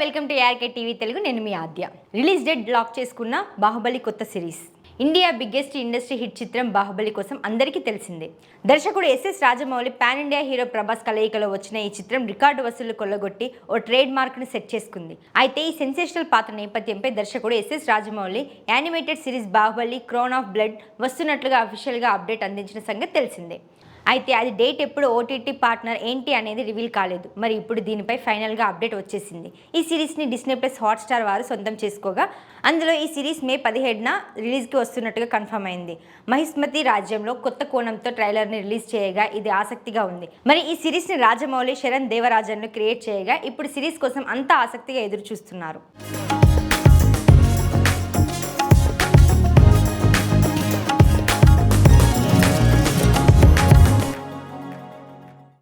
Welcome to ARK TV Telugu. నేను మీ Aadya. Release date block చేసుకున్న బాహుబలి కొత్త series. India biggest industry hit చిత్రం బాహుబలి కోసం అందరికీ తెలిసిందే. దర్శకుడు SS Rajamouli pan India hero Prabhas కలయికలో వచ్చిన ఈ చిత్రం రికార్డు వసూళ్ళు కొల్లగొట్టి ఓ ట్రేడ్ మార్క్ను సెట్ చేసుకుంది. అయితే ఈ సెన్సేషనల్ పాత్ర నేపథ్యంపై దర్శకుడు SS Rajamouli animated series Baahubali crown of blood వస్తున్నట్లుగా అఫీషియల్గా అప్డేట్ అందించిన సంగతి తెలిసిందే. అయితే అది డేట్ ఎప్పుడు ఓటీటీ పార్ట్నర్ ఏంటి అనేది రివీల్ కాలేదు. మరి ఇప్పుడు దీనిపై ఫైనల్గా అప్డేట్ వచ్చేసింది. ఈ సిరీస్ని డిస్నీ ప్లస్ హాట్స్టార్ వారు సొంతం చేసుకోగా అందులో ఈ సిరీస్ మే పదిహేడున రిలీజ్కి వస్తున్నట్టుగా కన్ఫర్మ్ అయింది. మహిస్మతి రాజ్యంలో కొత్త కోణంతో ట్రైలర్ని రిలీజ్ చేయగా ఇది ఆసక్తిగా ఉంది. మరి ఈ సిరీస్ని రాజమౌళి శరణ్ దేవరాజన్ను క్రియేట్ చేయగా ఇప్పుడు సిరీస్ కోసం అంతా ఆసక్తిగా ఎదురు చూస్తున్నారు